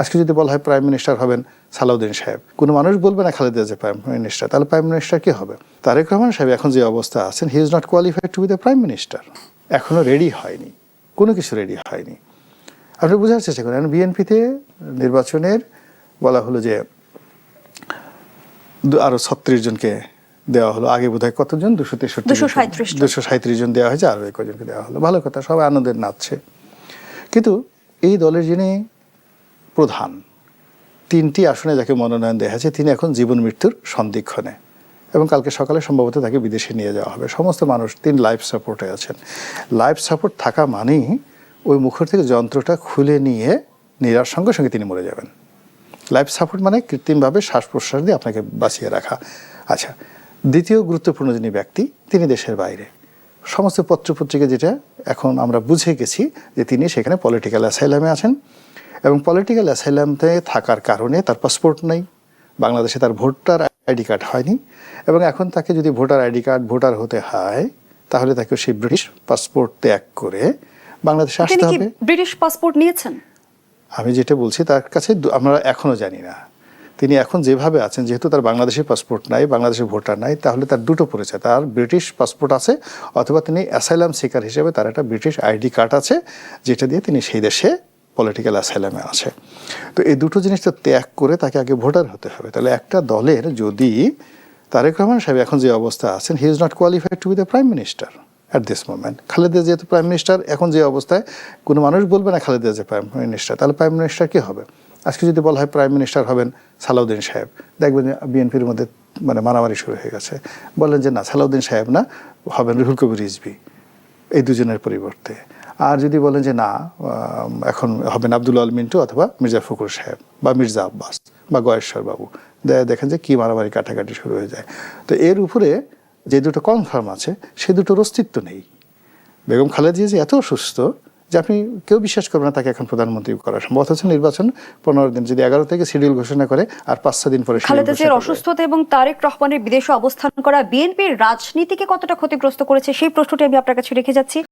আজকে যদি বলা হয় প্রাইম মিনিস্টার হবেন সালাউদ্দিন সাহেব কোনো মানুষ বলবে না খালেদা যে প্রাইম মিনিস্টার তাহলে প্রাইম মিনিস্টার কি হবে? তারেক রহমান সাহেব এখন যে অবস্থা আছেন he is not qualified to be the prime minister এখনও রেডি হয়নি। কোনো কিছু রেডি হয়নি। আপনি বোঝার চেষ্টা করেন বিএনপিতে নির্বাচনের বলা হলো যে দু- আরও ছত্রিশ জনকে দেওয়া হলো। আগে বোধহয় কতজন? দুশো তেষট্টি 237 জন। দুশো সাঁত্রিশ জন দেওয়া হয়েছে আরও কজনকে দেওয়া হলো। ভালো কথা সবাই আনন্দের নাচছে। কিন্তু এই দলের যিনি প্রধান। তিনটি আসনে যাকে মনোনয়ন দেওয়া হয়েছে, তিনি এখন জীবন মৃত্যুর সন্দিক্ষণে এবং কালকে সকালে সম্ভবত তাকে বিদেশে নিয়ে যাওয়া হবে। সমস্ত মানুষ, তিনি লাইফ সাপোর্টে আছেন। লাইফ সাপোর্ট থাকা মানেই ওই মুখর থেকে যন্ত্রটা খুলে নিয়ে নেওয়ার সঙ্গে সঙ্গে তিনি মরে যাবেন। লাইফ সাপোর্ট মানে কৃত্রিমভাবে শ্বাস প্রশ্বাস দিয়ে আপনাকে বাঁচিয়ে রাখা। আচ্ছা দ্বিতীয় গুরুত্বপূর্ণ যিনি ব্যক্তি, তিনি দেশের বাইরে। সমস্ত পত্রপত্রিকা যেটা এখন আমরা বুঝে গেছি যে তিনি সেখানে পলিটিক্যাল অ্যাসাইলামে আছেন। এবং পলিটিক্যাল অ্যাসাইলামতে থাকার কারণে তার পাসপোর্ট নেই। বাংলাদেশে তার ভোটার আইডি কার্ড হয়নি এবং এখন তাকে যদি ভোটার আইডি কার্ড ভোটার হতে হয় তাহলে তাকে সেই ব্রিটিশ পাসপোর্ট ত্যাগ করে বাংলাদেশে আসতে হবে। ব্রিটিশ পাসপোর্ট নিয়েছেন? আমি যেটা বলছি তার কাছে আমরা এখনও জানি না। তিনি এখন যেভাবে আছেন যেহেতু তার বাংলাদেশি পাসপোর্ট নাই বাংলাদেশের ভোটার নাই তাহলে তার দুটো পরিচয় তার ব্রিটিশ পাসপোর্ট আছে অথবা তিনি অ্যাসাইলাম সিকার হিসেবে তার একটা ব্রিটিশ আইডি কার্ড আছে যেটা দিয়ে তিনি সেই দেশে পলিটিক্যাল অ্যাসাইলামে আছে। তো এই দুটো জিনিসটা ত্যাগ করে তাকে আগে ভোটার হতে হবে। তাহলে একটা দলের যদি তারেক রহমান সাহেব এখন যে অবস্থা আছেন he is not qualified to be the prime minister at this moment Khaleda যেহেতু প্রাইম মিনিস্টার এখন যে অবস্থায় কোনো মানুষ বলবে না খালেদা যে প্রাইম মিনিস্টার তাহলে প্রাইম মিনিস্টার কি হবে? আজকে যদি বলা হয় প্রাইম মিনিস্টার হবেন সালাউদ্দিন সাহেব, দেখবেন বিএনপির মধ্যে মানে মারামারি শুরু হয়ে গেছে। বললেন যে না, সালাউদ্দিন সাহেব না, হবেন রুহুল কবির রিজভি। এই দুজনের পরিবর্তে। আর যদি বলেন যে না এখন হবেন আব্দুল আল মিন্টু অথবা মির্জা ফখরুল সাহেব বা মির্জা আব্বাস বা গয়েশ্বর বাবু। দেখেন যে কি মারামারি কাটাকাটি শুরু হয়ে যায়। তো এর উপরে যে দুটো কনফার্ম আছে সে দুটোর অস্তিত্ব নেই। বেগম খালেদা যে এত অসুস্থ যে আপনি কেউ বিশ্বাস করবে না তাকে এখন প্রধানমন্ত্রী করা সম্ভব। অথচ নির্বাচন পনেরো দিন যদি এগারো থেকে শিডিউল ঘোষণা করে আর পাঁচ ছ দিন পরে খালেদা জিয়ার অসুস্থতা এবং তারেক রহমানের বিদেশে অবস্থান করা বিএনপির রাজনীতিকে কতটা ক্ষতিগ্রস্ত করেছে সেই প্রশ্নটি আমি আপনার কাছে রেখে যাচ্ছি।